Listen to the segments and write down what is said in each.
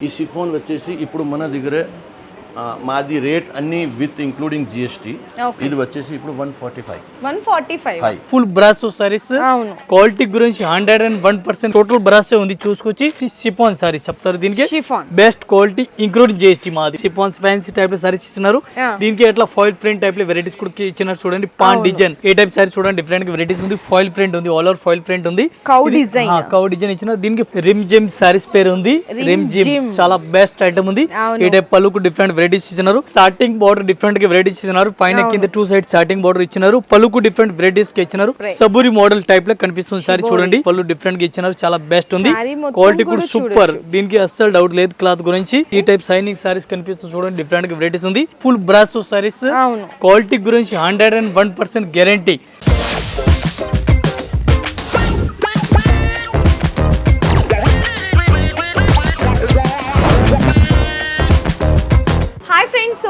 ఈ షిఫోన్ వచ్చేసి ఇప్పుడు మన దగ్గర ఆ, మాది రేట్ అన్ని విత్ ఇంక్లూడింగ్ జిఎస్టీ. ఇది వచ్చేసి ఇప్పుడు one forty five one forty five five full brass sarees quality గురించి hundred and one percent total brass ఉంది. చూసుకొచ్చి సిపాన్ సారీస్ చెప్తారు దీనికి. Chiffon best quality including GST మాది. సిపాన్స్ ఫ్యాన్సీ టైప్లో సారీస్ ఇస్తున్నారు. దీనికి ఎట్లా ఫాయిల్ ప్రింట్ టైప్లో వెరైటీస్ కూడా ఇచ్చినారు చూడండి. పాన్ డిజైన్ ఏ టైప్ సారీ చూడండి. డిఫరెంట్ వెరైటీస్ ఉంది. ఫాయిల్ ప్రింట్ ఉంది. ఆల్ ఓవర్ ఫాయిల్ ప్రింట్ ఉంది. Cow design. కౌ డిజైన్ ఇచ్చిన దీనికి రిమ్ జిమ్ సారీస్ పేరు ఉంది. Rim gym. చాలా బెస్ట్ ఐటమ్ ఉంది. ఈ టైప్ పలుకు డిఫరెంట్ వెరైటీస్ ఇచ్చినారు. స్టార్టింగ్ బార్డర్ డిఫరెంట్గా వెరైటీస్ ఇచ్చినారు. పైన కింద టూ సైడ్ స్టార్టింగ్ బార్డర్ ఇచ్చినారు. పలుకు డిఫరెంట్ వెరైటీస్కి ఇచ్చినారు. సబూరి మోడల్ టైప్లో కనిపిస్తుంది సారీ చూడండి. పళ్ళు డిఫరెంట్గా ఇచ్చినారు. చాలా బెస్ట్ ఉంది. క్వాలిటీ కూడా సూపర్ దీనికి అస్సలు డౌట్ లేదు క్లాత్ గురించి. ఈ టైప్ సైనింగ్ సారీస్ కనిపిస్తుంది చూడండి. డిఫరెంట్గా వెరైటీస్ ఉంది. ఫుల్ బ్రాస్ సారీస్ క్వాలిటీ గురించి hundred and one percent guarantee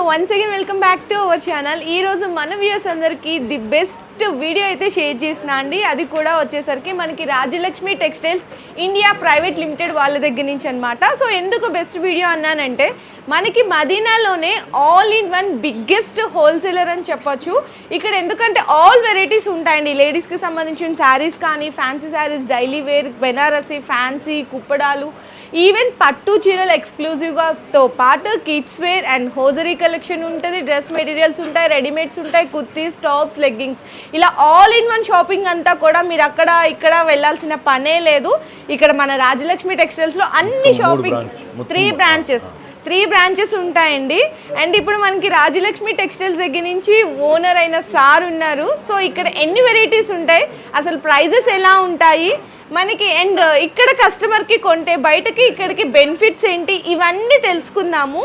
once again welcome back to our channel ఈరోజు మన వ్యూస్ అందరికి ది బెస్ట్ వీడియో అయితే షేర్ చేసిన అండి. అది కూడా వచ్చేసరికి మనకి Rajalakshmi textiles India private limited వాళ్ళ దగ్గర నుంచి అనమాట సో ఎందుకు బెస్ట్ వీడియో అన్నానంటే మనకి మదీనాలోనే all in one biggest wholesaler అని చెప్పొచ్చు. ఇక్కడ ఎందుకంటే ఆల్ వెరైటీస్ ఉంటాయండి. లేడీస్కి సంబంధించిన శారీస్ కానీ fancy sarees daily wear Banarasi fancy కుప్పడాలు even పట్టు చీరలు ఎక్స్క్లూజివ్గా తో పాటు kids wear and hosiery collection ఉంటుంది. డ్రెస్ మెటీరియల్స్ ఉంటాయి రెడీమేడ్స్ ఉంటాయి కుర్తీస్ టాప్స్ లెగ్గింగ్స్ ఇలా ఆల్ ఇన్ వన్ షాపింగ్ అంతా కూడా మీరు అక్కడ ఇక్కడ వెళ్ళాల్సిన పనే లేదు. ఇక్కడ మన రాజలక్ష్మి టెక్స్టైల్స్లో అన్ని shopping three branches three branches ఉంటాయండి. అండ్ ఇప్పుడు మనకి రాజలక్ష్మి టెక్స్టైల్స్ దగ్గర నుంచి ఓనర్ అయిన సార్ ఉన్నారు. సో ఇక్కడ ఎన్ని వెరైటీస్ ఉంటాయి? అసలు ప్రైజెస్ ఎలా ఉంటాయి? మనకి అండ్ ఇక్కడ కస్టమర్కి కొంటే బయటకి ఇక్కడికి బెనిఫిట్స్ ఏంటి? ఇవన్నీ తెలుసుకుందాము.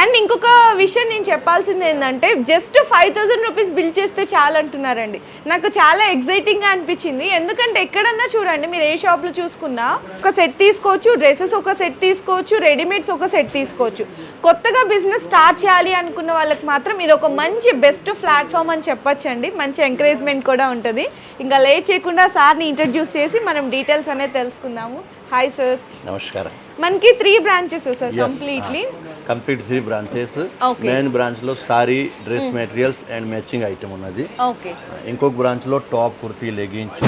అండ్ ఇంకొక విషయం నేను చెప్పాల్సింది ఏంటంటే just five thousand rupees bill చేస్తే చాలు అంటున్నారండి నాకు చాలా ఎగ్జైటింగ్గా అనిపించింది. ఎందుకంటే ఎక్కడన్నా చూడండి మీరు ఏ షాప్లో చూసుకున్నా ఒక సెట్ తీసుకోవచ్చు డ్రెస్సెస్ ఒక సెట్ తీసుకోవచ్చు రెడీమేడ్స్ ఒక సెట్ తీసుకోవచ్చు. కొత్తగా బిజినెస్ స్టార్ట్ చేయాలి అనుకున్న వాళ్ళకి మాత్రం ఇది ఒక మంచి బెస్ట్ ప్లాట్ఫామ్ అని చెప్పొచ్చండి. మంచి ఎంకరేజ్మెంట్ కూడా ఉంటుంది. ఇంకా లేట్ చేయకుండా సార్ని ఇంట్రడ్యూస్ చేసి మనం డీటెయిల్స్ అనేది తెలుసుకుందాము. హాయ్ సార్ నమస్కారం. మనకి three branches sir completely complete three branches. Main బ్రాంచ్లో saree dress materials and matching item ఉన్నది. ఇంకొక బ్రాంచ్లో top kurti leggings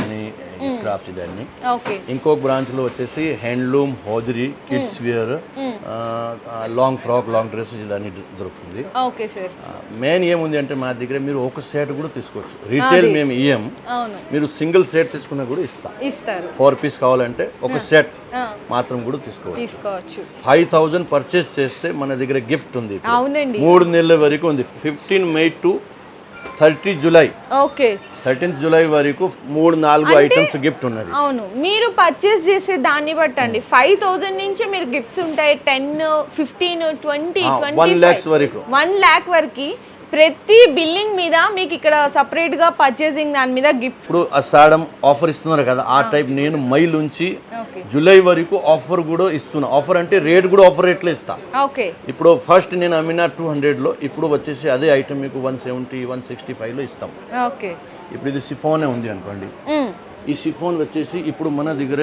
chunni scarfs ఇదన్నీ. ఓకే. ఇంకొక బ్రాంచ్లో వచ్చేసి handloom hosiery kids wear long frock long dresses ఇదన్నీ దొరుకుతుంది. మెయిన్ ఏముంది అంటే మా దగ్గర మీరు ఒక సెట్ కూడా తీసుకోవచ్చు. రీటైల్ మేము ఇయ్యం. మీరు సింగిల్ సెట్ తీసుకున్నా కూడా ఇస్తాం. ఇస్తారు. ఫోర్ పీస్ కావాలంటే ఒక సెట్ మాత్రం కూడా తీసుకోవచ్చు. ఫైవ్ థౌజండ్ పర్చేస్ చేస్తే మన దగ్గర గిఫ్ట్ ఉంది మూడు నెలల వరకు ఉంది. Fifteen May to thirty July. Okay. Thirteenth July వరకు మూడు నాలుగు ఐటమ్స్ గిఫ్ట్ ఉన్నది. అవును. మీరు పర్చేస్ చేసే దాన్ని బట్టండి ఫైవ్ థౌజండ్ నుంచి మీరు గిఫ్ట్స్ ఉంటాయి. Ten fifteen twenty one lakhs వరకు. వన్ ల్యాక్ వరకు ప్రతి బిల్లింగ్ మీద మీకు ఇక్కడ సపరేట్గా పర్చేసింగ్ దాని మీద గిఫ్ట్స్ ఇప్పుడు అసాడం ఆఫర్ ఇస్తున్నారు కదా ఆ టైప్ నేను మై నుంచి జూలై వరకు ఆఫర్ కూడా ఇస్తున్నా. ఆఫర్ అంటే రేట్ కూడా ఆఫర్ రేట్లో ఇస్తా. ఓకే ఇప్పుడు ఫస్ట్ నేను అమ్మిన టూ హండ్రెడ్లో ఇప్పుడు వచ్చేసి అదే ఐటమ్ మీకు వన్ సెవెంటీ వన్ సిక్స్టీ ఫైవ్లో ఇస్తాం. ఓకే ఇప్పుడు ఇది సిఫోనే ఉంది అనుకోండి. ఈ షిఫోన్ వచ్చేసి ఇప్పుడు మన దగ్గర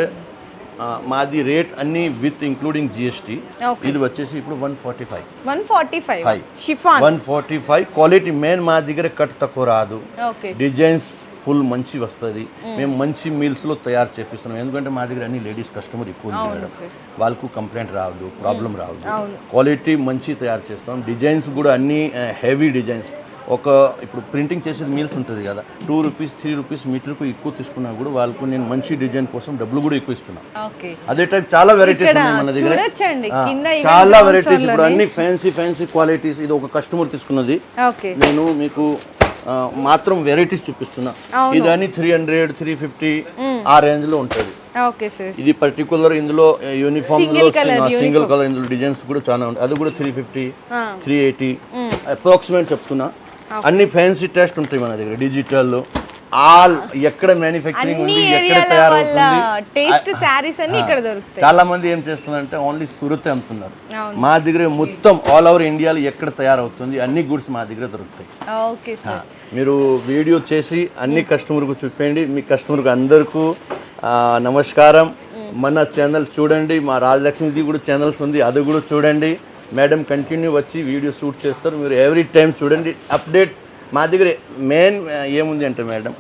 మాది రేట్ అన్ని విత్ ఇంక్లూడింగ్ జిఎస్టీ. ఇది వచ్చేసి ఇప్పుడు one forty five. One forty five. Chiffon. One forty five. Quality main మా దగ్గర కట్ తక్కువ రాదు. డిజైన్స్ ఫుల్ మంచి వస్తుంది. మేము. మంచి మీల్స్లో తయారు చేపిస్తున్నాం. ఎందుకంటే మా దగ్గర అన్ని లేడీస్ కస్టమర్ ఎక్కువ ఉంది మేడం. వాళ్ళకు కంప్లైంట్ రావద్దు ప్రాబ్లం రావద్దు. క్వాలిటీ మంచి తయారు చేస్తాం. డిజైన్స్ కూడా అన్ని హెవీ డిజైన్స్. ఒక ఇప్పుడు ప్రింటింగ్ చేసేది మీల్స్ ఉంటుంది కదా. టూ రూపీస్ త్రీ రూపీస్ మీటర్కు ఎక్కువ తీసుకున్నా కూడా వాళ్ళకు నేను మంచి డిజైన్ కోసం డబ్బులు కూడా ఎక్కువ ఇస్తున్నాను అదే టైప్ చాలా వెరైటీస్ ఉన్నాయి మన దగ్గర. చాలా వెరైటీస్ ఇప్పుడు. అన్ని ఫ్యాన్సీ ఫ్యాన్సీ క్వాలిటీస్ ఇది ఒక కస్టమర్ తీసుకున్నది. నేను మీకు మాత్రం వెరైటీస్ చూపిస్తున్నా. అవును. ఇది అని త్రీ హండ్రెడ్ త్రీ ఫిఫ్టీ ఆ రేంజ్లో ఉంటుంది. ఇది పర్టికులర్ ఇందులో యూనిఫామ్ colour సింగిల్ కలర్ ఇందులో డిజైన్స్ కూడా చాలా ఉంటాయి. అది కూడా three fifty. Three eighty approximate చెప్తున్నా. అన్ని ఫ్యాన్సీ టెస్ట్ ఉంటాయి మన దగ్గర డిజిటల్ ఆల్ ఎక్కడ మ్యానుఫ్యాక్చరింగ్ ఉంది ఎక్కడ తయారవుతుంది. టేస్ట్ శారీస్ అన్ని ఇక్కడ దొరుకుతాయి. చాలా మంది ఏం చేస్తున్నారంటే ఓన్లీ సురత్ అమ్ముతున్నారు. మా దగ్గర మొత్తం ఆల్ ఓవర్ ఇండియాలో ఎక్కడ తయారవుతుంది అన్ని గుడ్స్ మా దగ్గర దొరుకుతాయి. ఓకే సార్ మీరు వీడియో చేసి అన్ని కస్టమర్కు చూపండి మీ కస్టమర్కు అందరికీ నమస్కారం. మన ఛానల్ చూడండి మా రాజలక్ష్మిది కూడా ఛానల్స్ ఉంది అది కూడా చూడండి. మేడం కంటిన్యూ వచ్చి వీడియో షూట్ చేస్తారు. మీరు ఎవ్రీ టైం చూడండి. అప్డేట్ మా దగ్గర మెయిన్ ఏముంది అంటే madam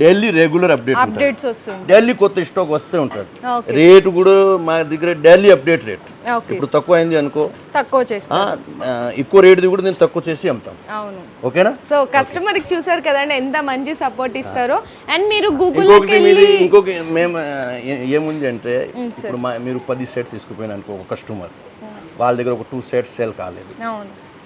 daily regular update updates వస్తుంది డైలీ కొత్త స్టాక్ వస్తూ ఉంటుంది. రేట్ కూడా మా దగ్గర డైలీ అప్డేట్ రేట్. ఇప్పుడు తక్కువ అయింది అనుకో. తక్కువ ఆ, ఎక్కువ రేట్ది కూడా నేను తక్కువ చేసి అమ్ముతాను అవును. ఓకేనా? సో కస్టమర్కి చూసారు కదండి ఎంత మంచి సపోర్ట్ ఇస్తారో. అండ్ మీరు వెళ్ళి ఇంకొక మేము ఏముంది అంటే ఇప్పుడు మీరు పది సెట్ తీసుకుపోయిన అనుకో ఒక కస్టమర్. వాళ్ళ దగ్గర ఒక టూ సెట్స్ సేల్ కాలేదు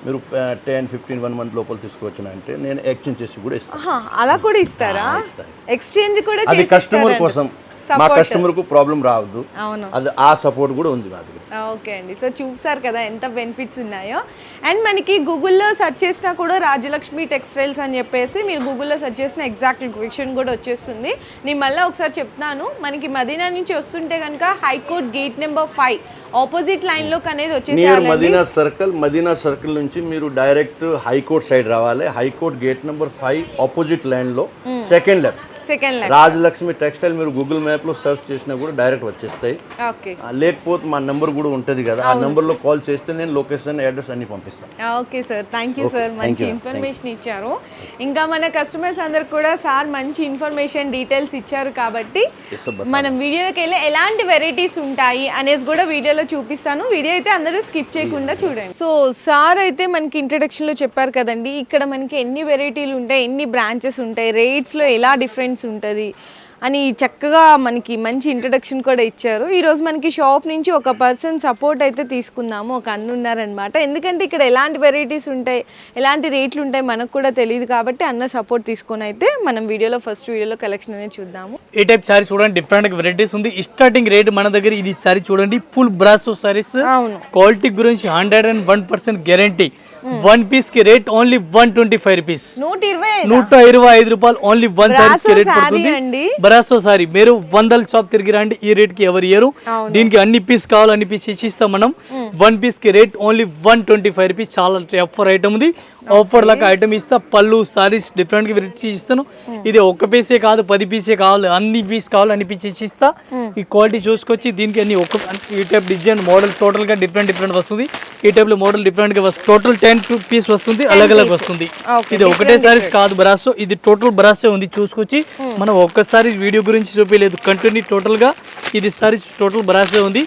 మీరు టెన్ ఫిఫ్టీన్ వన్ మంత్ లోపల తీసుకొచ్చిన అంటే నేను ఎక్స్చేంజ్ చేసి కూడా ఇస్తాను అలా కూడా ఇస్తారా ఇస్తా, ఇస్తా. ఎక్స్చేంజ్ కూడా అది కస్టమర్. కోసం మా. కస్టమర్కు ప్రాబ్లం రావద్దు. అవును. అది ఆ సపోర్ట్ కూడా ఉంది మా దగ్గర. ఓకే అండి. సో చూసారు కదా ఎంత బెనిఫిట్స్ ఉన్నాయో. అండ్ మనకి గూగుల్లో సెర్చ్ చేసినా కూడా రాజలక్ష్మి టెక్స్టైల్స్ అని చెప్పేసి మీరు గూగుల్లో సెర్చ్ చేసిన ఎగ్జాక్ట్ లొకేషన్ కూడా వచ్చేస్తుంది. నేను మళ్ళీ ఒకసారి చెప్తున్నాను మనకి మదీనా నుంచి వస్తుంటే కనుక High Court gate number five opposite లైన్లోకి అనేది నియర్ వచ్చేసేయాలండి మదీనా సర్కిల్ మదీనా సర్కిల్ నుంచి మీరు డైరెక్ట్ హైకోర్ట్ సైడ్ రావాలి. High Court gate number five opposite లైన్లో second left. Second line Rajalakshmi textile మీరు గూగుల్ మ్యాప్లో సెర్చ్ చేసినా కూడా డైరెక్ట్ వచ్చేస్తాయి. లేకపోతే మా నెంబర్ కూడా ఉంటుంది కదా ఆ నెంబర్లో కాల్ చేస్తే నేను లొకేషన్ అడ్రస్ అన్ని పంపిస్తాను okay sir thank you sir మంచి ఇన్ఫర్మేషన్ ఇచ్చారు. ఇంకా మన కస్టమర్స్ అందరికి కూడా సార్ మంచి ఇన్ఫర్మేషన్ డీటెయిల్స్ ఇచ్చారు కాబట్టి మనం వీడియోలోకి వెళ్ళి ఎలాంటి వెరైటీస్ ఉంటాయి అనేసి కూడా వీడియోలో చూపిస్తాను. వీడియో అయితే అందరూ స్కిప్ చేయకుండా చూడండి. సో సార్ అయితే మనకి ఇంట్రడక్షన్లో చెప్పారు కదండి. ఇక్కడ మనకి ఎన్ని వెరైటీలు ఉంటాయి ఎన్ని బ్రాంచెస్ ఉంటాయి రేట్స్లో ఎలా డిఫరెన్స్ ఉంటుంది అని చక్కగా మనకి మంచి ఇంట్రడక్షన్ కూడా ఇచ్చారు. ఈరోజు మనకి షాప్ నుంచి ఒక పర్సన్ సపోర్ట్ అయితే తీసుకున్నాము ఒక అన్న ఉన్నారనమాట ఎందుకంటే ఇక్కడ ఎలాంటి వెరైటీస్ ఉంటాయి ఎలాంటి రేట్లు ఉంటాయి మనకు కూడా తెలియదు కాబట్టి అన్న సపోర్ట్ తీసుకొని అయితే మనం వీడియోలో ఫస్ట్ వీడియోలో కలెక్షన్ అనేది చూద్దాము. ఈ టైప్ సారీ చూడండి డిఫరెంట్ వెరైటీస్ ఉంది. స్టార్టింగ్ రేట్ మన దగ్గర ఇది సారీ చూడండి ఫుల్ బ్రాసో సారీస్ క్వాలిటీ గురించి hundred and one percent guarantee one పీస్కి rate only one twenty five rupees నూట ఇరవై ఐదు రూపాయలు ఓన్లీ వన్ సారీస్కి రేట్ పడుతుంది. బరాసో సారీ మీరు వందల షాప్ తిరిగి రండి ఈ రేట్కి ఎవరు ఇయ్యరు. దీనికి అన్ని పీస్ కావాలి అన్ని పీస్ ఇచ్చిస్తాం మనం. వన్ పీస్కి rate only one twenty five rupees చాలా ఆఫర్ ఐటమ్ ఉంది. ఆఫర్ లాగా ఐటమ్ ఇస్తా. పళ్ళు సారీస్ డిఫరెంట్గా వెరైటీ ఇస్తాను. ఇది ఒక్క పీసే కాదు పది పీసే కావాలి అన్ని పీస్ కావాలి అన్ని పీస్ ఇచ్చిస్తా. ఈ క్వాలిటీ చూసుకొచ్చి దీనికి అన్ని ఒక ఈ టైప్ డిజైన్ మోడల్ టోటల్గా డిఫరెంట్ డిఫరెంట్ వస్తుంది. ఈ టైప్లో మోడల్ డిఫరెంట్గా వస్తుంది. టోటల్ టెన్ పీస్ వస్తుంది అలగ్ అలగ్ వస్తుంది. ఇది ఒకటే సారీస్ కాదు బ్రాసో ఇది టోటల్ బ్రాసే ఉంది. చూసుకొచ్చి మనం ఒక్కసారి వీడియో గురించి చూపించలేదు. కంటిన్యూ టోటల్గా ఇది సారీస్ టోటల్ బ్రాసే ఉంది.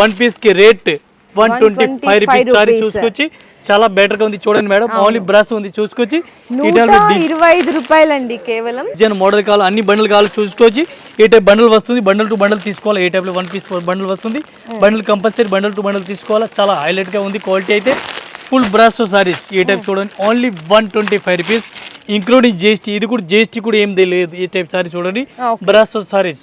వన్ పీస్కి rate one twenty five rupees saree చూసుకొచ్చి చాలా బెటర్గా ఉంది చూడండి మేడం. ఓన్లీ బ్రాస్ ఉంది. చూసుకొచ్చి ఇరవై ఐదు రూపాయలండి కేవలం. డిజైన్ మోడల్ కావాలి అన్ని బండిల్ కావాలి. చూసుకోవచ్చు ఏ టైప్ బండిల్ వస్తుంది? బండిల్ టు బండిల్ తీసుకోవాలి. ఏ టైప్లో వన్ పీస్ బండిల్ వస్తుంది? Bundle compulsory bundle two bundle తీసుకోవాలి? చాలా హైలైట్గా ఉంది. క్వాలిటీ అయితే ఫుల్ బ్రాసో సారీస్ ఈ టైప్ చూడండి. Only one twenty five rupees including GST ఇది కూడా జిఎస్టీ కూడా ఏం తెలియదు. ఈ టైప్ సారీ చూడండి. Okay. బ్రాసో సారీస్.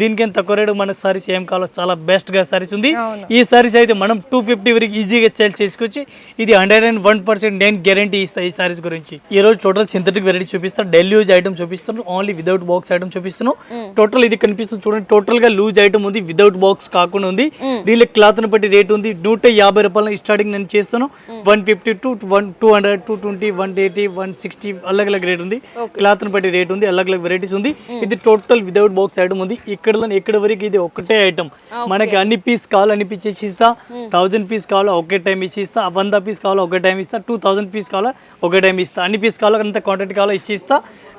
దీనికేం తక్కువ రేటు మన సారీస్ ఏం కావాలో చాలా బెస్ట్గా సారీస్ ఉంది. ఈ సారీస్ అయితే మనం టూ ఫిఫ్టీ వరకు ఈజీగా సేల్ చేసుకొచ్చి ఇది హండ్రెడ్ అండ్ వన్ పర్సెంట్ నేను గ్యారంటీ ఇస్తా ఈ సారీస్ గురించి. ఈ రోజు టోటల్ సింథటిక్ వెరైటీ చూపిస్తాను డైలీ యూజ్ ఐటమ్ చూపిస్తాను ఓన్లీ వితౌట్ బాక్స్ ఐటమ్ చూపిస్తాను. టోటల్ ఇది కనిపిస్తుంది చూడండి టోటల్గా లూజ్ ఐటమ్ ఉంది వితౌట్ బాక్స్ కాకుండా ఉంది. దీనిలో క్లాత్ని బట్టి రేట్ ఉంది నూట యాభై రూపాయల స్టార్టింగ్ నేను చేస్తాను. One fifty to one two hundred two twenty one eighty one sixty అలగ్ అలగ్ రేట్ ఉంది క్లాత్ని బట్టి రేట్ ఉంది అలగ్ అలగ్ వెరైటీస్ ఉంది ఇది టోటల్ వితౌట్ బాక్స్ ఐటమ్ ఉంది. ఇక్కడ ఇక్కడ వరకు ఇది ఒకటే ఐటమ్ మనకి అన్ని పీస్ కావాలి అన్ని పీస్ చేసి ఇస్తా థౌజండ్ పీస్ కావాలా ఒకే టైం ఇచ్చి ఇస్తా. వంద పీస్ కావాలా ఒకే టైం ఇస్తా. టూ థౌసండ్ పీస్ కావాలా ఒకే టైం ఇస్తా. అన్ని పీస్ కావాలా అంత క్వాంటిటీ కావాలా ఇచ్చి ఇస్తా.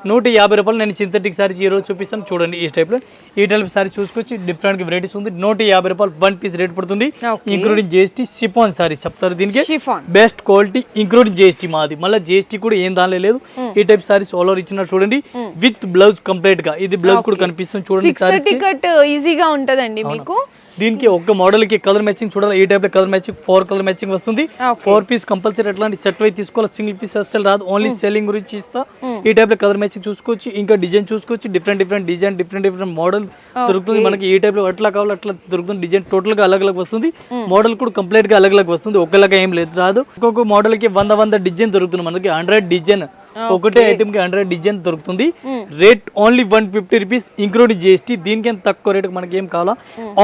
నూట యాభై రూపాయలు నేను సింథటిక్ సారీ ఈ రోజు చూపిస్తాను. చూడండి ఈ టైప్లో. ఈ టైప్ సారీ చూసుకొచ్చి డిఫరెంట్ వెరైటీస్ ఉంది. నూట యాభై రూపాయలు వన్ పీస్ రేట్ పడుతుంది. ఇంక్లూడింగ్ జిఎస్టీ సిఫాన్ సారీ చెప్తారు దీనికి. బెస్ట్ క్వాలిటీ ఇంక్లూడింగ్ జిఎస్టీ మాది. మళ్ళీ జిఎస్టీ కూడా ఏం దానిలో లేదు. ఈ టైప్ సారీస్ ఆల్ ఓవర్ ఇచ్చిన చూడండి. విత్ బ్లౌజ్ కంప్లీట్గా. ఇది బ్లౌజ్ కూడా కనిపిస్తుంది చూడండి టికెట్ ఈజీగా ఉంటదండి మీకు. దీనికి ఒక్క మోడల్కి కలర్ మ్యాచింగ్ చూడాలి. ఈ టైప్లో colour matching four colour matching వస్తుంది. ఫోర్ పీస్ కంపల్సరీ అట్లాంటి సెట్ వై తీసుకోవాలి? సింగిల్ పీస్ అసలు రాదు. ఓన్లీ సెల్లింగ్ గురించి ఇస్తా. ఈ టైప్లో కలర్ మ్యాచింగ్ చూసుకోవచ్చు ఇంకా డిజైన్ చూసుకోవచ్చు different different design different different model దొరుకుతుంది. మనకి ఈ టైప్లో ఎట్లా కావాలో అట్లా దొరుకుతుంది. డిజైన్ టోటల్గా అలగ్ అలగ్ వస్తుంది. మోడల్ కూడా కంప్లీట్గా అలగ్ అలగ్ వస్తుంది. ఒకేలాగా ఏం లేదు రాదు. ఒక్కొక్క మోడల్కి వంద వంద డిజైన్ దొరుకుతుంది మనకి. హండ్రెడ్ డిజైన్ ఒకటే ఐటమ్కి హండ్రెడ్ డిజైన్ దొరుకుతుంది. Rate only one fifty rupees including GST దీనికి తక్కువ రేట్ మనకి ఏం కావాలా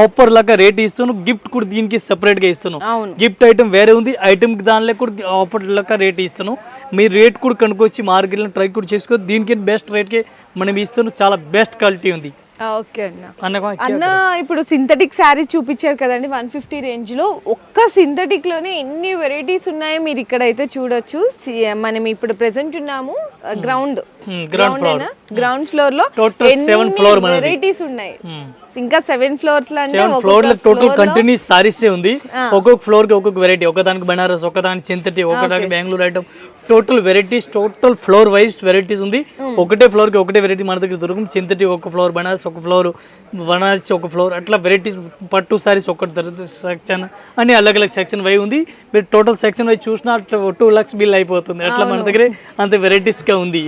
ఆఫర్ లాగా రేట్ ఇస్తాను గిఫ్ట్ కూడా దీనికి సెపరేట్గా ఇస్తాను. అవును. గిఫ్ట్ ఐటమ్ వేరే ఉంది ఐటమ్ దానిలో కూడా ఆఫర్ లెక్క రేట్ ఇస్తాను. మీరు రేట్ కూడా కనుక్కొచ్చి మార్కెట్లో ట్రై కూడా చేసుకో దీనికి బెస్ట్ రేట్కి మనం ఇస్తాను చాలా బెస్ట్ క్వాలిటీ ఉంది. ఓకే అన్న. అన్న ఇప్పుడు సింథటిక్ శారీ చూపించారు కదండి వన్ ఫిఫ్టీ రేంజ్లో ఒక్క సింథటిక్లోనే ఎన్ని వెరైటీస్ ఉన్నాయో మీరు ఇక్కడ అయితే చూడొచ్చు మనం ఇప్పుడు ప్రెసెంట్ ఉన్నాము గ్రౌండ్ Hmm, floor. గ్రౌండ్ ఫ్లోర్లో floor మనది. వెరైటీస్ ఉన్నాయి? ఇంకా సెవెన్ ఫ్లోర్స్ సెవెన్ ఫ్లోర్లో టోటల్ కంటిన్యూస్ సారీస్ ఉంది. ఒక్కొక్క ఫ్లోర్కి ఒక్కొక్క వెరైటీ ఒకదానికి బనారస్ ఒకదానికి చింతటి ఒకదానికి Bengaluru item total varieties total floor wise varieties ఉంది. ఒకటే ఫ్లోర్కి ఒకటే వెరైటీ మన దగ్గర దొరుకుతుంది. చింతటి ఒక ఫ్లోర్ బనారస్ ఒక ఫ్లోర్ బనారస్ ఒక ఫ్లోర్ అట్లా వెరైటీస్ పట్టు సారీస్ ఒకటి సెక్షన్ అని అలగ్ అలగ్ సెక్షన్ వై ఉంది. మీరు టోటల్ సెక్షన్ వై చూసినా టూ లాక్స్ బిల్ అయిపోతుంది. అట్లా మన దగ్గర అంత వెరైటీస్గా ఉంది.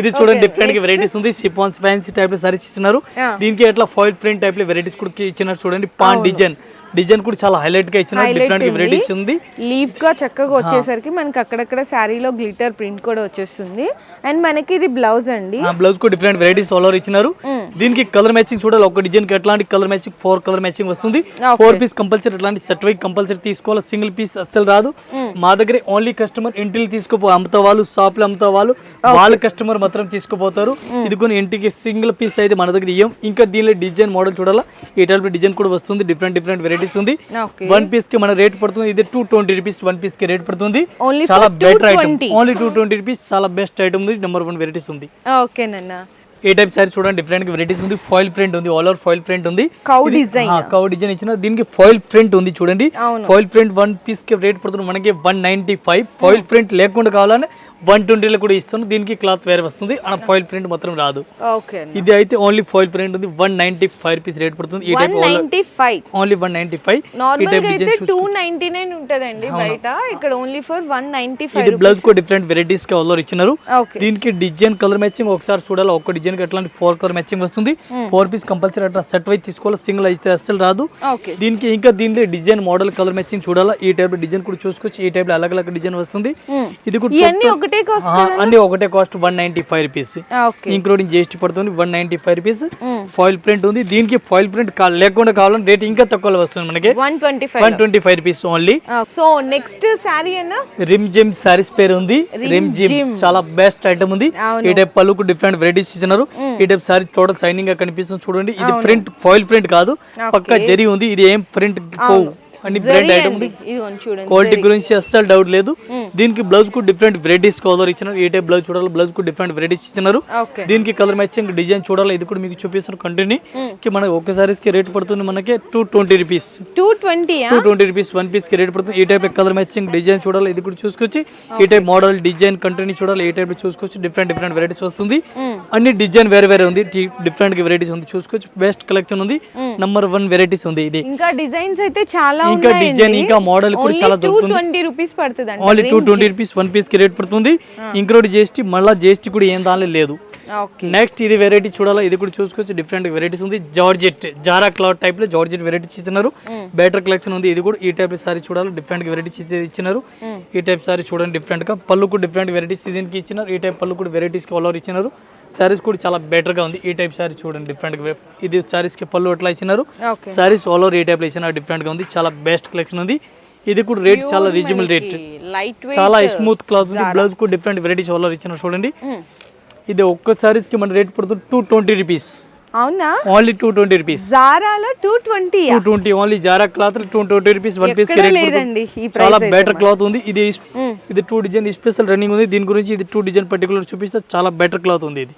ఇది చూడండి డిఫరెంట్ వెరైటీస్ ఉంది. సిపాన్స్ ఫ్యాన్సీ టైప్లో సారీస్ ఇస్తున్నారు దీనికి అట్లా ఫాయిల్ ప్రింట్ టైప్లో వెరైటీస్ కూడా ఇచ్చినారు చూడండి. Pan design. డిజైన్ కూడా చాలా హైలైట్గా Highlight డిఫరెంట్. వెరైటీస్ ఉంది లీఫ్గా చక్కగా వచ్చేసరికి మనకి అక్కడక్కడ శారీలో గ్లిటర్ ప్రింట్ కూడా వచ్చేస్తుంది. అండ్ మనకి ఇది బ్లౌజ్ అండి. ఆ బ్లౌజ్కు డిఫరెంట్ వెరైటీస్ ఆల్ ఓవర్ ఇచ్చినారు. దీనికి కలర్ మ్యాచింగ్ చూడాలి. ఒక డిజైన్కి ఎట్లాంటి colour matching four colour matching వస్తుంది. ఫోర్ పీస్ కంపల్సరీ అట్లాంటి సెట్ వైక్ కంపల్సరీ తీసుకోవాలి. సింగిల్ పీస్ అస్సలు రాదు. మా దగ్గర ఓన్లీ కస్టమర్ ఇంటికి తీసుకుపో అమ్ముతా వాళ్ళు షాప్లో అమ్ముతా వాళ్ళు వాళ్ళ కస్టమర్ మాత్రం తీసుకుపోతారు. ఇది కొన్ని ఇంటికి సింగిల్ పీస్ అయితే మన దగ్గర ఇయ్యం. ఇంకా దీనిలో డిజైన్ మోడల్ చూడాలా? ఈ టైప్ డిజైన్ కూడా వస్తుంది. డిఫరెంట్ డిఫరెంట్ వెరైటీస్ ఉంది వన్ పీస్కి మన రేట్ పడుతుంది. ఇది టూ ట్వంటీ రూపీస్ వన్ పీస్కి రేట్ పడుతుంది. చాలా better item 220. Only two twenty rupees చాలా బెస్ట్ ఐటమ్ ఉంది. నెంబర్ వన్ వెరైటీస్ ఉంది. ఓకేనన్నా ఏ టైప్ సారీ చూడండి డిఫరెంట్ వెరైటీస్ ఉంది. ఫాయిల్ ప్రింట్ ఉంది. ఆల్ ఓవర్ ఫాయిల్ ప్రింట్ ఉంది. కౌ డిజైన్ కౌ డిజైన్ ఇచ్చిన దీనికి ఫాయిల్ ప్రింట్ ఉంది చూడండి. ఫాయిల్ ప్రింట్ వన్ పీస్కి రేట్ పడుతుంది. మనకి one ninety five foil print లేకుండా కావాలని వన్ ట్వంటీలో కూడా ఇస్తున్నాం దీనికి క్లాత్ వేరే వస్తుంది. ఆ ఫాయిల్ ప్రింట్ మాత్రం రాదు. ఇది అయితే ఓన్లీ ఫాయిల్ ప్రింట్ ఉంది. One ninety five rupees rate పడుతుంది. ఈ type only one ninety five ఈ టైప్ టూ నైన్టీ నైన్ ఉంటదండి బయట. ఇక్కడ only for one ninety five ఇది బ్లౌజ్ కూడా డిఫరెంట్ వెరైటీస్కి ఆల్ ఇచ్చినారు. దీనికి డిజైన్ కలర్ మ్యాచింగ్ ఒకసారి చూడాలి. ఒక్క డిజైన్కి అట్లాంటి ఫోర్ కలర్ మ్యాచింగ్ వస్తుంది. ఫోర్ పీస్ కంపల్సరీ అట్లా సెట్ వైజ్ తీసుకోవాలి. సింగిల్ అయితే అస్సలు రాదు. దీనికి ఇంకా దీనిలో డిజైన్ మోడల్ కలర్ మ్యాచింగ్ చూడాలా. ఈ టైప్ డిజైన్ కూడా చూసుకోవచ్చు. ఈ టైప్లో అలగ్ అలగ్ డిజైన్ వస్తుంది ఇది కూడా ఒకటే కాస్ట్ అన్ని ఒకటే cost one ninety five rupees including GST పడుతుంది one ninety five rupees foil print ఉంది. దీనికి ఫాయిల్ ప్రింట్ లేకుండా కావాలని రేట్ ఇంకా తక్కువలో వస్తుంది మనకి. One twenty one five twenty five rupees only so next saree Rim Jhim sarees పేరు ఉంది. Rim gym. చాలా బెస్ట్ ఐటమ్ ఉంది. ఈ టైప్ పళ్ళుకు డిఫరెంట్ వెరైటీస్ ఇచ్చినారు ఈ టైప్ సారీ టోటల్ సైనింగ్గా కనిపిస్తుంది చూడండి. ఇది ప్రింట్ ఫాయిల్ ప్రింట్ కాదు. పక్కా జరి ఉంది. ఇది ఏం ప్రింట్ అన్ని బ్రాండ్ ఐటమ్ అండి క్వాలిటీ గురించి అస్సలు డౌట్ లేదు. దీనికి బ్లౌజ్కు డిఫరెంట్ వెరైటీస్ కలర్ ఇచ్చినారు. ఏ టైప్ బ్లౌజ్ చూడాలి బ్లౌజ్కు డిఫరెంట్ వెరైటీస్ ఇచ్చినారు. దీనికి కలర్ మ్యాచింగ్ డిజైన్ చూడాలి? ఇది కూడా మీకు చూపిస్తున్నారు కంటిన్యూ కి మనకి ఒక సారీస్కి రేట్ పడుతుంది మనకి two twenty rupees two twenty two twenty rupees one పీస్కి రేట్ పడుతుంది. ఈ టైప్ కలర్ మ్యాచింగ్ డిజైన్ చూడాలి? ఇది కూడా చూసుకోవచ్చు ఈ టైప్ మోడల్ డిజైన్ కంటిన్యూ చూడాలి? ఈ టైప్ చూసుకోవచ్చు డిఫరెంట్ డిఫరెంట్ వెరైటీస్ వస్తుంది. అన్ని డిజైన్ వేరే వేరే ఉంది. డిఫరెంట్ వెరైటీస్ ఉంది. చూసుకోవచ్చు బెస్ట్ కలెక్షన్ ఉంది. నంబర్ వన్ వెరైటీస్ ఉంది ఇది. ఇంకా డిజైన్స్ అయితే చాలా ఇంకా డిజైన్ ఇంకా మోడల్ కూడా చాలా దొరుకుతుంది. రూపీస్ పడుతుంది only two twenty rupees one పీస్కి రేట్ పడుతుంది. ఇంక్లూడ్ జిఎస్టీ మళ్ళీ జిఎస్టీ కూడా ఏం దానిలో లేదు. నెక్స్ట్ ఇది వెరైటీ చూడాలా? ఇది కూడా చూసుకోవచ్చు డిఫరెంట్ వెరైటీస్ ఉంది. జార్జెట్ జారా క్లాత్ టైప్లో జార్జెట్ వెరైటీస్ ఇచ్చినారు బెటర్ కలెక్షన్ ఉంది. ఇది కూడా ఈ టైప్ సారీ చూడాలి? డిఫరెంట్ వెరైటీస్ ఇచ్చినారు. ఈ టైప్ సారీ చూడండి డిఫరెంట్గా. పళ్ళు కూడా డిఫరెంట్ వెరైటీస్ దీనికి ఇచ్చినారు. ఈ టైప్ పళ్ళు కూడా వెరైటీస్కి ఆల్ ఇచ్చినారు. సారీస్ కూడా చాలా బెటర్గా ఉంది. ఈ టైప్ సారీ చూడండి డిఫరెంట్గా. ఇది సారీస్కి పళ్ళు అట్లా ఇచ్చినారు? సారీస్ ఆల్ ఓవర్ ఈ టైప్లో ఇచ్చినారు డిఫరెంట్గా ఉంది. చాలా బెస్ట్ కలెక్షన్ ఉంది. ఇది కూడా రేట్ చాలా రీజనబుల్ రేట్ చాలా స్మూత్ క్లాత్ ఉంది. బ్లౌజ్ కూడా డిఫరెంట్ వెరైటీస్ ఆల్ ఓవర్ ఇచ్చినారు చూడండి. ఇది ఒక్క సారీస్కి మన రేట్ పడుతుంది టూ ట్వంటీ రూపీస్ అవునా? Only two twenty rupees జారాలో two twenty two twenty only Zara cloth two twenty rupees one piece లేదండి చాలా బెటర్ క్లాత్ ఉంది. ఇది ఇది టూ డిజైన్ స్పెషల్ రన్నింగ్ ఉంది. దీని గురించి ఇది టూ డిజైన్ పర్టికులర్ చూపిస్తే చాలా బెటర్ క్లాత్ ఉంది ఇది.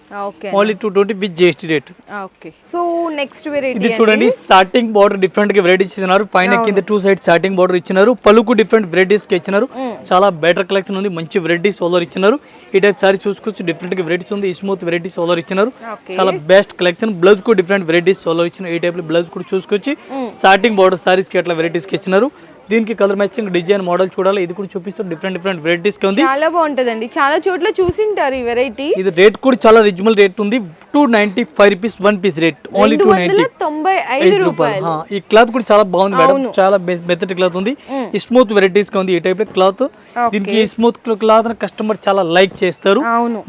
Only two twenty with GST rate okay so next variety ఇది చూడండి స్టార్టింగ్ బార్డర్ డిఫరెంట్గా వెరైటీస్ ఇచ్చినారు పైన కింద టూ సైడ్ స్టార్టింగ్ బార్డర్ ఇచ్చినారు. పలుకు డిఫరెంట్ వెరైటీస్కి ఇచ్చినారు. చాలా బెటర్ కలెక్షన్ ఉంది. మంచి వెరైటీస్ ఓలర్ ఇచ్చినారు. ఈ టైప్ సారీ చూసుకోవచ్చు. డిఫరెంట్గా వెరైటీస్ ఉంది. స్మూత్ వెరైటీస్ ఓలర్ ఇచ్చినారు. చాలా బెస్ట్ కలెక్షన్ బ్లౌజ్కు డిఫరెంట్ వెరైటీస్ ఓలర్ ఇచ్చిన ఈ టైప్ బ్లౌజ్ కూడా చూసుకోవచ్చు స్టార్టింగ్ బార్డర్ సారీస్కి అట్లా వెరైటీస్కి ఇచ్చినారు. దీనికి కలర్ మ్యాచింగ్ డిజైన్ మోడల్ చూడాలి. ఇది కూడా చూపిస్తూ డిఫరెంట్ డిఫరెంట్ వెరైటీస్కి ఉంది. చాలా బాగుంటదండి. చాలా చోట్ల చూసింటారు ఈ వెరైటీ ఇది రేట్ కూడా చాలా రిజనబుల్ రేట్ ఉంది. Two ninety five rupees one piece rate only two ninety తొంభై ఐదు రూపాయలు. ఈ క్లాత్ కూడా చాలా బాగుంది మేడం. చాలా మెత్తటి క్లాత్ ఉంది. ఈ స్మూత్ వెరైటీస్గా ఉంది ఈ టైప్ క్లాత్ దీనికి స్మూత్ క్లాత్ కస్టమర్ చాలా లైక్ చేస్తారు.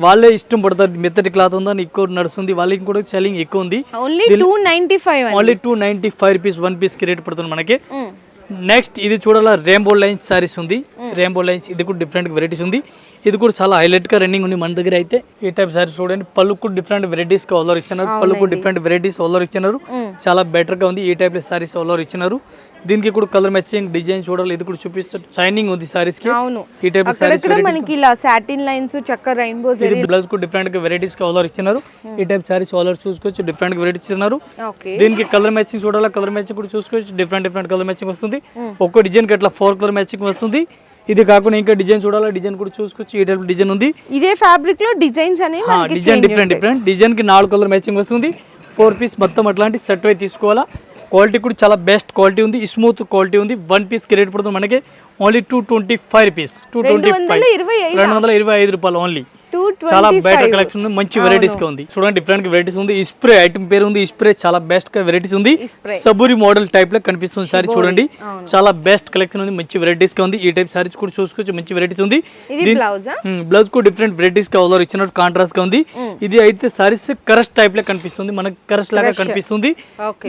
వాళ్ళే ఇష్టం పడతారు. మెత్తటి క్లాత్ ఉందని ఎక్కువ నడుస్తుంది. వాళ్ళకి కూడా సెల్లింగ్ ఎక్కువ ఉంది. Only two ninety five rupees one పీస్కి రేట్ పడుతుంది మనకి. నెక్స్ట్ ఇది చూడాల రెయిన్బో లైన్స్ సారీస్ ఉంది. రెయిన్బో లైన్స్ ఇది కూడా డిఫరెంట్ వెరైటీస్ ఉంది. ఇది కూడా చాలా హైలైట్గా రన్నింగ్ ఉంది మన దగ్గర అయితే. ఈ టైప్ సారీస్ చూడండి పళ్ళు కూడా డిఫరెంట్ వెరైటీస్కి ఆల్ఓవర్ ఇచ్చినారు. పళ్ళు కూడా డిఫరెంట్ వెరైటీస్ ఆల్ఓవర్ ఇచ్చినారు. చాలా బెటర్గా ఉంది. ఈ టైప్ సారీస్ ఆల్ఓవర్ ఇచ్చినారు? దీనికి కూడా కలర్ మ్యాచింగ్ డిజైన్ చూడాలి. ఇది కూడా చూపిస్తారు షైనింగ్ ఉంది సారీస్కి అవును. ఈ టైప్ సారీస్ మనకి ఇలా సాటిన్ లైన్స్ చక్క రెయిన్బో ఇది బ్లౌజ్ కూడా డిఫరెంట్గా వెరైటీస్కి ఆల్ఓవర్ ఇచ్చినారు? ఈ టైప్ సారీస్ ఆల్ఓవర్ చూసుకోవచ్చు? డిఫరెంట్గా వెరైటీస్ ఇస్తున్నారు ఓకే. దీనికి కలర్ మ్యాచింగ్ చూడాలా? కలర్ మ్యాచింగ్ కూడా చూసుకోవచ్చు. డిఫరెంట్ డిఫరెంట్ కలర్ మ్యాచింగ్ వస్తుంది. ఒక్కో డిజైన్కి అట్లా ఫోర్ కలర్ మ్యాచింగ్ వస్తుంది. ఇది కాకుండా ఇంకా డిజైన్ చూడాలా? డిజైన్ కూడా చూసుకోవచ్చు. ఈ టైప్ డిజైన్ ఉంది. ఇదే ఫ్యాబ్రిక్లో డిజైన్స్ అనేవి డిజైన్ డిఫరెంట్. డిఫరెంట్ డిజైన్కి నాలుగు కలర్ మ్యాచింగ్ వస్తుంది. ఫోర్ పీస్ మొత్తం అట్లాంటి సెట్ అయి తీసుకోవాలా. క్వాలిటీ కూడా చాలా బెస్ట్ క్వాలిటీ ఉంది. స్మూత్ క్వాలిటీ ఉంది. వన్ పీస్కి రేట్ పడుతుంది మనకి. Only two twenty five rupees. Two twenty five. రెండు వందల ఇరవై ఐదు రూపాయలు ఓన్లీ. చాలా బెటర్ కలెక్షన్ ఉంది మంచి వెరైటీస్గా ఉంది. చూడండి డిఫరెంట్ వెరైటీస్ ఉంది. ఈ స్ప్రే ఐటమ్ పేరు ఉంది ఈ స్ప్రే చాలా బెస్ట్గా వెరైటీస్ ఉంది. సబూరి మోడల్ టైప్లో కనిపిస్తుంది సారీ చూడండి. చాలా బెస్ట్ కలెక్షన్ ఉంది మంచి వెరైటీస్గా ఉంది. ఈ టైప్ సారీస్ కూడా చూసుకోవచ్చు మంచి వెరైటీస్ ఉంది. బ్లౌజ్ కూడా డిఫరెంట్ వెరైటీస్గా ఆల్రెడీ ఇచ్చినట్టు కాంట్రాస్ట్గా ఉంది. ఇది అయితే సారీస్ కరస్ టైప్లో కనిపిస్తుంది మనకి కరస్ లాగా కనిపిస్తుంది.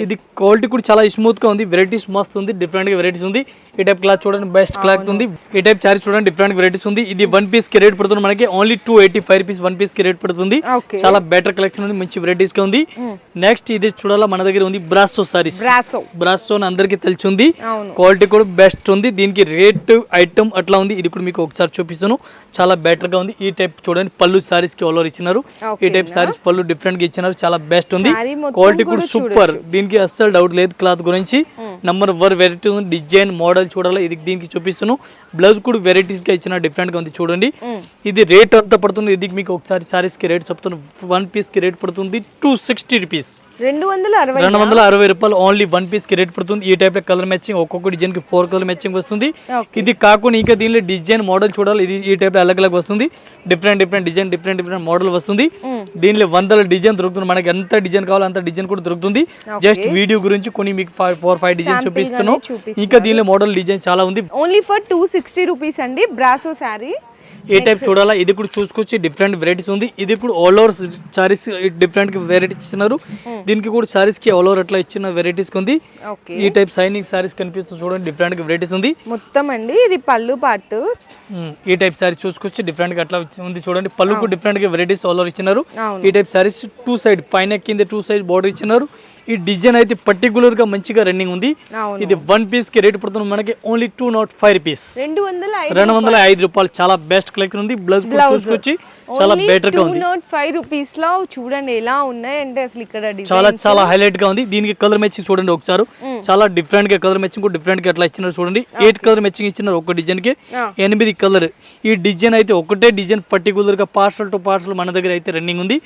ఇది క్వాలిటీ కూడా చాలా స్మూత్గా ఉంది వెరైటీస్ మస్తు ఉంది డిఫరెంట్గా వెరైటీస్ ఉంది. ఈ టైప్ క్లాత్ చూడండి బెస్ట్ క్లాత్ ఉంది. ఈ టైప్ సారీ చూడండి డిఫరెంట్ వెరైటీస్ ఉంది. ఇది వన్ పీస్కి రేట్ పడుతుంది మనకి only two eighty five rupees one పీస్కి రేట్ పడుతుంది. చాలా బెటర్ కలెక్షన్ ఉంది మంచి వెరైటీస్గా ఉంది. నెక్స్ట్ ఇది చూడాలా మన దగ్గర ఉంది బ్రాసో సారీస్ బ్రాసో అందరికి తెలిసి ఉంది. క్వాలిటీ కూడా బెస్ట్ ఉంది. దీనికి రేట్ ఐటమ్ అట్లా ఉంది. ఇది కూడా మీకు ఒకసారి చూపిస్తాను. చాలా బెటర్గా ఉంది. ఈ టైప్ చూడండి పళ్ళు సారీస్కి ఆల్ ఇచ్చినారు? ఈ టైప్ సారీస్ పళ్ళు డిఫరెంట్గా ఇచ్చినారు. చాలా బెస్ట్ ఉంది. క్వాలిటీ కూడా సూపర్ దీనికి అస్సలు డౌట్ లేదు క్లాత్ గురించి. నంబర్ వన్ వెరైటీ ఉంది. డిజైన్ మోడల్ చూడాలి ఇది దీనికి చూపిస్తాను. బ్లౌజ్ కూడా వెరైటీస్గా ఇచ్చిన డిఫరెంట్గా ఉంది చూడండి. ఇది రేట్ ఎంత పడుతుంది. ఇది మీకు ఒకసారి సారీస్కి రేట్ చెప్తాను వన్ పీస్కి రేట్ పడుతుంది టూ సిక్స్టీ రూపీస్ రెండు వందల అరవై రెండు వందల అరవై రూపాయలు ఓన్లీ వన్ పీస్కి రేట్ పడుతుంది. ఈ టైప్ కలర్ మ్యాచింగ్ ఒక్కొక్క డిజైన్కి ఫోర్ కలర్ మ్యాచింగ్ వస్తుంది. ఇది కాకుండా ఇంకా దీనిలో డిజైన్ మోడల్ చూడాలి. ఇది ఈ టైప్ అలగ్ అలగ్ వస్తుంది. Different different design different different model వస్తుంది. దీనిలో వందల డిజైన్ దొరుకుతుంది. మనకి ఎంత డిజైన్ కావాలో అంత డిజైన్ కూడా దొరుకుతుంది. జస్ట్ వీడియో గురించి కొన్ని మీకు ఫోర్ ఫైవ్ డిజైన్ చూపిస్తున్నాను. ఇంకా దీనిలో మోడల్ డిజైన్ చాలా ఉంది. Only for two sixty rupees అండి. బ్రాసో శారీ ఏ టైప్ చూడాలా? ఇది కూడా చూసుకొచ్చి డిఫరెంట్ వెరైటీస్ ఉంది. ఇది కూడా all over saris different varieties ఇచ్చినారు. దీనికి కూడా సారీస్కి ఆల్ ఓవర్ అట్లా ఇచ్చిన వెరైటీస్ ఉంది ఈ టైప్ సైనింగ్ సారీస్ కనిపిస్తుంది చూడండి డిఫరెంట్ వెరైటీస్ ఉంది. మొత్తం అండి ఇది పళ్ళు పాటు మ్మ్. ఈ టైప్ సారీస్ చూసుకొచ్చి డిఫరెంట్గా అట్లా ఉంది చూడండి. పళ్ళుకు డిఫరెంట్గా వెరైటీస్ ఆల్ ఓవర్ ఇచ్చినారు. ఈ టైప్ సారీస్ టూ సైడ్ పైన కింద టూ సైడ్ బోర్డర్ ఇచ్చినారు. ఈ డిజైన్ అయితే పర్టికులర్గా మంచిగా రన్నింగ్ ఉంది. ఇది వన్ పీస్కి రేట్ పడుతుంది మనకి only two naught five rupees రెండు వందల ఐదు రూపాయలు. చాలా బెస్ట్ కలెక్షన్ ఉంది. బ్లౌజ్. చూసుకొచ్చి చాలా బెటర్గా ఉంది. ఫైవ్ రూపీస్లో చూడండి ఎలా ఉన్నాయంటే అసలు ఇక్కడ చాలా చాలా హైలైట్గా ఉంది. దీనికి కలర్ మ్యాచింగ్ చూడండి ఒకసారి. చాలా డిఫరెంట్గా కలర్ మ్యాచింగ్ డిఫరెంట్గా అట్లా ఇచ్చినారు చూడండి. ఎయిట్ కలర్ మ్యాచింగ్ ఇచ్చినారు ఒక డిజైన్కి. ఎనిమిది కలర్ ఈ డిజైన్ అయితే ఒకటే డిజైన్ పర్టికులర్గా పార్సల్ టు పార్సల్ మన దగ్గర అయితే రన్నింగ్ ఉంది.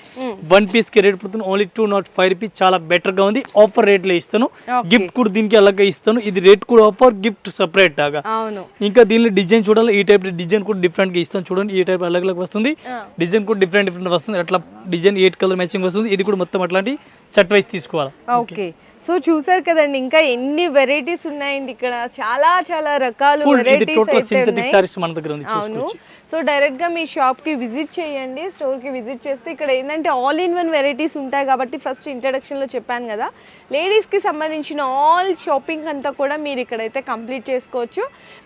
వన్ పీస్కి రేట్ పడుతుంది only two naught five rupees చాలా బెటర్గా ఉంది. ఆఫర్ రేట్లో ఇస్తాను. గిఫ్ట్ కూడా దీనికి అలాగే ఇస్తాను? ఇది రేట్ కూడా ఆఫర్ గిఫ్ట్ సపరేట్ లాగా. ఇంకా దీనిలో డిజైన్ చూడాలి. ఈ టైప్ డిజైన్ కూడా డిఫరెంట్గా ఇస్తాను చూడండి. ఈ టైప్ అలగ్ వస్తుంది. డిజైన్ కూడా డిఫరెంట్ డిఫరెంట్ వస్తుంది. అట్లా డిజైన్ ఎయిట్ కలర్ మ్యాచింగ్ వస్తుంది. ఇది కూడా మొత్తం అట్లాంటి సెట్ వైజ్ తీసుకోవాలి. ఓకే సో చూసారు కదండి ఇంకా ఎన్ని వెరైటీస్ ఉన్నాయండి ఇక్కడ. చాలా చాలా రకాల వెరైటీస్ అయితే అవును. సో డైరెక్ట్గా మీ షాప్కి విజిట్ చేయండి స్టోర్కి విజిట్ చేస్తే ఇక్కడ ఏంటంటే ఆల్ ఇన్ వన్ వెరైటీస్ ఉంటాయి కాబట్టి ఫస్ట్ ఇంట్రడక్షన్లో చెప్పాను కదా. లేడీస్కి సంబంధించిన ఆల్ షాపింగ్ అంతా కూడా మీరు ఇక్కడైతే కంప్లీట్ చేసుకోవచ్చు.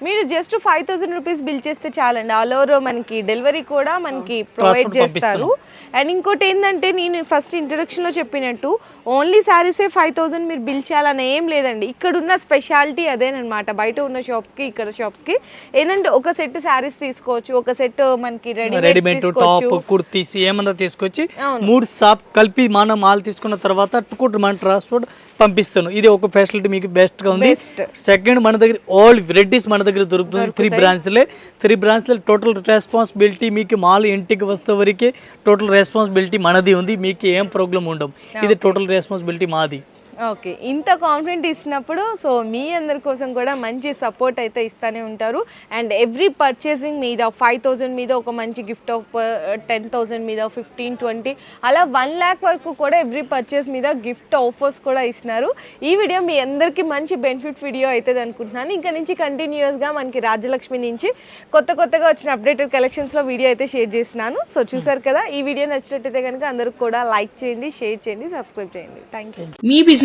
మీరు just five thousand rupees bill చేస్తే చాలండి. ఆల్ ఓవర్ మనకి డెలివరీ కూడా మనకి ప్రొవైడ్ చేస్తారు. అండ్ ఇంకోటి ఏంటంటే నేను ఫస్ట్ ఇంట్రడక్షన్లో చెప్పినట్టు ఓన్లీ శారీసే ఫైవ్ థౌసండ్ మీరు బిల్ చేయాలని ఏం లేదండి. ఇక్కడ ఉన్న స్పెషాలిటీ అదేనమాట బయట ఉన్న షాప్స్కి ఇక్కడ షాప్స్కి ఏంటంటే ఒక సెట్ శారీస్ తీసుకోవచ్చు ఒక సెట్ మనకి రెడీమేడ్ టాప్ కుర్తీస్ ఏమన్నా తీసుకొచ్చి. మూడు షాప్ కలిపి మనం మాల్ తీసుకున్న తర్వాత మన ట్రాన్స్పోర్ట్ పంపిస్తాను. ఇది ఒక ఫెసిలిటీ మీకు బెస్ట్గా ఉంది. సెకండ్ మన దగ్గర ఆల్ వెరైటీస్ మన దగ్గర దొరుకుతుంది. త్రీ బ్రాంచ్లే త్రీ బ్రాంచ్లే టోటల్ రెస్పాన్సిబిలిటీ మీకు మాల్ ఇంటికి వస్తే వరకే టోటల్ రెస్పాన్సిబిలిటీ మనది ఉంది. మీకు ఏం ప్రాబ్లం ఉండవు. ఇది టోటల్ రెస్పాన్సిబిలిటీ మాది. ఓకే. ఇంత కాన్ఫిడెంట్ ఇచ్చినప్పుడు సో మీ అందరి కోసం కూడా మంచి సపోర్ట్ అయితే ఇస్తూనే ఉంటారు. అండ్ ఎవ్రీ పర్చేసింగ్ మీద ఫైవ్ థౌజండ్ మీద ఒక మంచి గిఫ్ట్ ఆఫ్ టెన్ థౌజండ్ మీద ఫిఫ్టీన్ ట్వంటీ అలా వన్ ల్యాక్ వరకు కూడా ఎవ్రీ పర్చేస్ మీద గిఫ్ట్ ఆఫర్స్ కూడా ఇస్తున్నారు. ఈ వీడియో మీ అందరికీ మంచి బెనిఫిట్ వీడియో అవుతుంది అనుకుంటున్నాను. ఇంకా నుంచి కంటిన్యూస్గా మనకి రాజ్యలక్ష్మి నుంచి కొత్త కొత్తగా వచ్చిన అప్డేటెడ్ కలెక్షన్స్లో వీడియో అయితే షేర్ చేస్తున్నాను. సో చూసారు కదా ఈ వీడియో నచ్చినట్టయితే కనుక అందరికి కూడా లైక్ చేయండి షేర్ చేయండి సబ్స్క్రైబ్ చేయండి. Thank you me business